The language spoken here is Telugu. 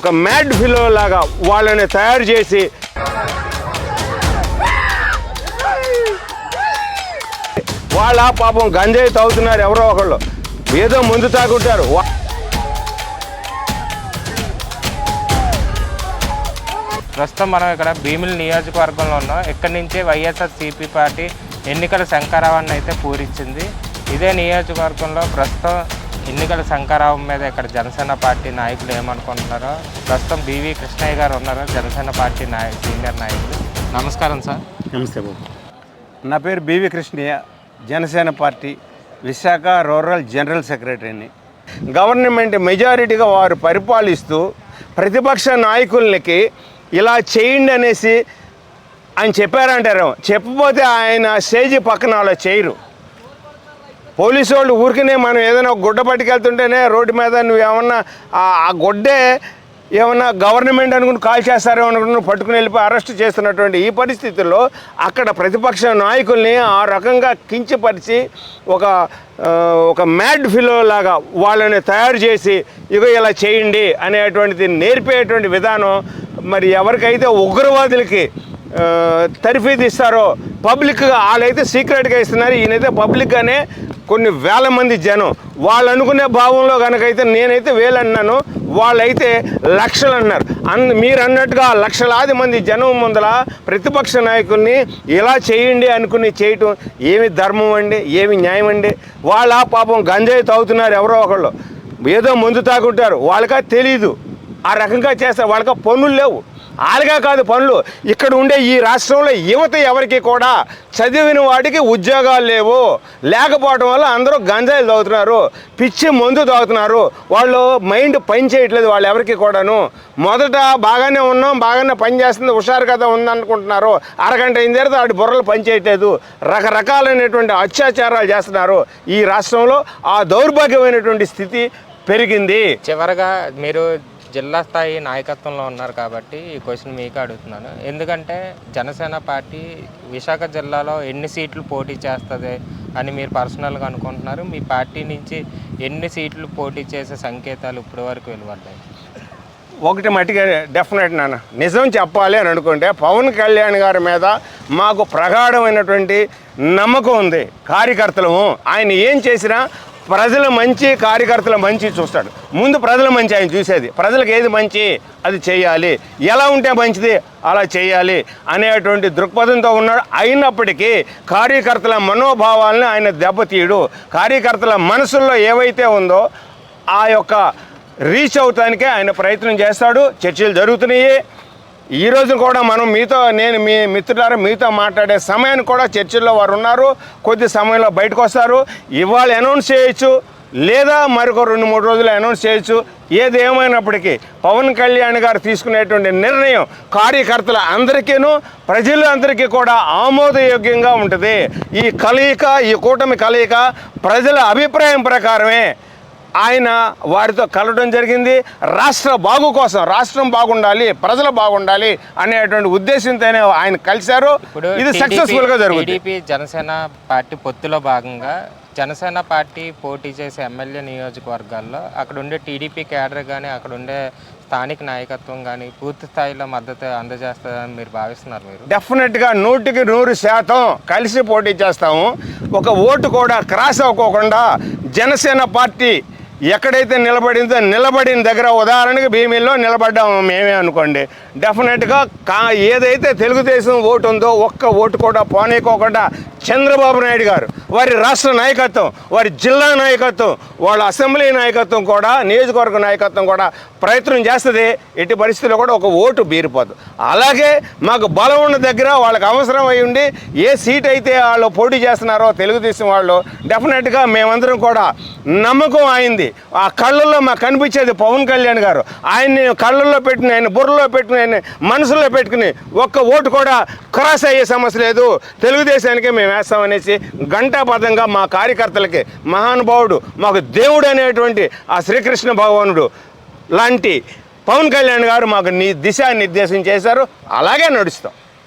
ఒక మ్యాడ్ ఫిలో లాగా వాళ్ళని తయారు చేసి వాళ్ళ పాపం గంజాయి తాగుతున్నారు ఎవరో ఒకళ్ళు. ఏదో ముందు తాగుంటారు. ప్రస్తుతం మనం ఇక్కడ భీమిలి నియోజకవర్గంలో ఉన్నాం. ఇక్కడి నుంచే వైఎస్ఆర్ సిపి పార్టీ ఎన్నికల శంకరావాన్ని అయితే పూరించింది. ఇదే నియోజకవర్గంలో ప్రస్తుతం ఎన్నికల శంకరావం మీద ఇక్కడ జనసేన పార్టీ నాయకులు ఏమనుకుంటున్నారో ప్రస్తుతం బివి కృష్ణయ్య గారు ఉన్నారు జనసేన పార్టీ నాయ సీనియర్ నాయకులు. నమస్కారం సార్. నమస్తే బాబు. నా పేరు BV Krishnaiah Janasena party Visakha rural general సెక్రటరీని. గవర్నమెంట్ మెజారిటీగా వారు పరిపాలిస్తూ ప్రతిపక్ష నాయకులకి ఇలా చేయండి అనేసి ఆయన చెప్పారంటారు చెప్పపోతే ఆయన స్టేజ్ పక్కన అలా చేయరు. పోలీసు వాళ్ళు ఊరికనే మనం ఏదైనా ఒక గుడ్డ పట్టుకెళ్తుంటేనే రోడ్డు మీద నువ్వు ఏమన్నా ఆ- గుడ్డే ఏమన్నా గవర్నమెంట్ అనుకుని కాల్ చేస్తారో అనుకుని పట్టుకుని వెళ్ళిపోయి అరెస్ట్ చేస్తున్నటువంటి ఈ పరిస్థితుల్లో అక్కడ ప్రతిపక్ష నాయకుల్ని ఆ రకంగా కించపరిచి ఒక ఒక మ్యాడ్ ఫిలో లాగా వాళ్ళని తయారు చేసి ఇగో ఇలా చేయండి అనేటువంటిది నేర్పేటువంటి విధానం మరి ఎవరికైతే ఉగ్రవాదులకి ఆ, ఇస్తారో పబ్లిక్గా వాళ్ళైతే సీక్రెట్గా ఇస్తున్నారు. ఈయనైతే పబ్లిక్గానే కొన్ని వేల మంది జనం వాళ్ళు అనుకునే భావంలో కనుకైతే నేనైతే వేలు అన్నాను వాళ్ళైతే లక్షలు అన్నారు అన్ మీరు అన్నట్టుగా లక్షలాది మంది జనం ముందల ప్రతిపక్ష నాయకుల్ని ఇలా చేయండి అనుకుని చేయటం ఏమి ధర్మం అండి ఏమి న్యాయం అండి? వాళ్ళ పాపం గంజాయి తాగుతున్నారు ఎవరో ఒకళ్ళు. ఏదో మందు తాగుంటారు వాళ్ళకా తెలీదు. ఆ రకంగా చేస్తారు వాళ్ళకా పనులు లేవు. వాళ్ళగా కాదు పనులు. ఇక్కడ ఉండే ఈ రాష్ట్రంలో యువత ఎవరికి కూడా చదివిన వాడికి ఉద్యోగాలు లేవు. లేకపోవడం వల్ల అందరూ గంజాయిలు తాగుతున్నారు. పిచ్చి మందు తాగుతున్నారు. వాళ్ళు మైండ్ పని చేయట్లేదు వాళ్ళు ఎవరికి కూడాను. మొదట బాగానే ఉన్నాం బాగానే పని చేస్తుంది హుషారు కదా ఉందనుకుంటున్నారు. అరగంట అయిన తర్వాత వాడి బుర్రలు పని చేయట్లేదు. రకరకాలైనటువంటి అత్యాచారాలు చేస్తున్నారు. ఈ రాష్ట్రంలో ఆ దౌర్భాగ్యమైనటువంటి స్థితి పెరిగింది. చివరగా మీరు జిల్లా స్థాయి నాయకత్వంలో ఉన్నారు కాబట్టి ఈ క్వశ్చన్ మీకు అడుగుతున్నాను. ఎందుకంటే జనసేన పార్టీ విశాఖ జిల్లాలో ఎన్ని సీట్లు పోటీ చేస్తుంది అని మీరు పర్సనల్గా అనుకుంటున్నారు? మీ పార్టీ నుంచి ఎన్ని సీట్లు పోటీ చేసే సంకేతాలు ఇప్పటి వరకు వెలువడ్డాయి? ఒకటి మట్టిగా డెఫినెట్ నాన్న. నిజం చెప్పాలి అని అనుకుంటే పవన్ కళ్యాణ్ గారి మీద మాకు ప్రగాఢమైనటువంటి నమ్మకం ఉంది. కార్యకర్తలము ఆయన ఏం చేసినా ప్రజల మంచి కార్యకర్తల మంచి చూస్తాడు. ముందు ప్రజల మంచి ఆయన చూసేది. ప్రజలకు ఏది మంచి అది చేయాలి. ఎలా ఉంటే మంచిది అలా చేయాలి అనేటువంటి దృక్పథంతో ఉన్నాడు. అయినప్పటికీ కార్యకర్తల మనోభావాలను ఆయన దెబ్బతీయడు. కార్యకర్తల మనసుల్లో ఏవైతే ఉందో ఆ యొక్క రీచ్ అవటానికే ఆయన ప్రయత్నం చేస్తాడు. చర్చలు జరుగుతున్నాయి. ఈ రోజు కూడా మనం మీతో నేను మీ మిత్రులారా మీతో మాట్లాడే సమయాన్ని కూడా చర్చల్లో వారు ఉన్నారు. కొద్ది సమయంలో బయటకు వస్తారు. ఇవాళ అనౌన్స్ చేయొచ్చు లేదా మరొక రెండు మూడు రోజులు అనౌన్స్ చేయొచ్చు. ఏది ఏమైనప్పటికీ పవన్ కళ్యాణ్ గారు తీసుకునేటువంటి నిర్ణయం కార్యకర్తల అందరికీను ప్రజలందరికీ కూడా ఆమోదయోగ్యంగా ఉంటుంది. ఈ కలయిక ఈ కూటమి కలయిక ప్రజల అభిప్రాయం ప్రకారమే ఆయన వారితో కలవడం జరిగింది. రాష్ట్ర బాగు కోసం రాష్ట్రం బాగుండాలి ప్రజలు బాగుండాలి అనేటువంటి ఉద్దేశంతోనే ఆయన కలిశారు. ఇది సక్సెస్ఫుల్గా జరుగుతుంది. టీడీపీ జనసేన పార్టీ పొత్తులో భాగంగా జనసేన పార్టీ పోటీ చేసే ఎమ్మెల్యే నియోజకవర్గాల్లో అక్కడ ఉండే టీడీపీ కేడర్ కానీ అక్కడ ఉండే స్థానిక నాయకత్వం కానీ పూర్తి స్థాయిలో మద్దతు అందజేస్తుందని మీరు భావిస్తున్నారు మీరు? డెఫినెట్గా నూటికి నూరు శాతం కలిసి పోటీ చేస్తాము. ఒక ఓటు కూడా క్రాస్ అవ్వకోకుండా జనసేన పార్టీ ఎక్కడైతే నిలబడిందో నిలబడిన దగ్గర ఉదాహరణకి భీమిల్లో నిలబడ్డాము మేమే అనుకోండి. డెఫినెట్గా కా ఏదైతే తెలుగుదేశం ఓటు ఉందో ఒక్క ఓటు కూడా పోనీకోకుండా చంద్రబాబు నాయుడు గారు వారి రాష్ట్ర నాయకత్వం వారి జిల్లా నాయకత్వం వాళ్ళ అసెంబ్లీ నాయకత్వం కూడా నియోజకవర్గ నాయకత్వం కూడా ప్రయత్నం చేస్తుంది. ఎట్టి పరిస్థితుల్లో కూడా ఒక ఓటు బీరిపోదు. అలాగే మాకు బలం ఉన్న దగ్గర వాళ్ళకి అవసరం అయి ఉండి ఏ సీట్ అయితే వాళ్ళు పోటీ చేస్తున్నారో తెలుగుదేశం వాళ్ళు డెఫినెట్గా మేమందరం కూడా నమ్మకం అయింది ఆ కళ్ళల్లో మాకు కనిపించేది పవన్ కళ్యాణ్ గారు. ఆయన్ని కళ్ళల్లో పెట్టిన ఆయన బుర్రలో పెట్టుకుని ఆయన మనసులో పెట్టుకుని ఒక్క ఓటు కూడా క్రాస్ అయ్యే సమస్య లేదు. తెలుగుదేశానికే మేము వేస్తామనేసి ఘంటాపథంగా మా కార్యకర్తలకి మహానుభావుడు మాకు దేవుడు అనేటువంటి ఆ శ్రీకృష్ణ భగవానుడు లాంటి పవన్ కళ్యాణ్ గారు మాకు ని దిశానిర్దేశం చేశారు. అలాగే నడుస్తాం.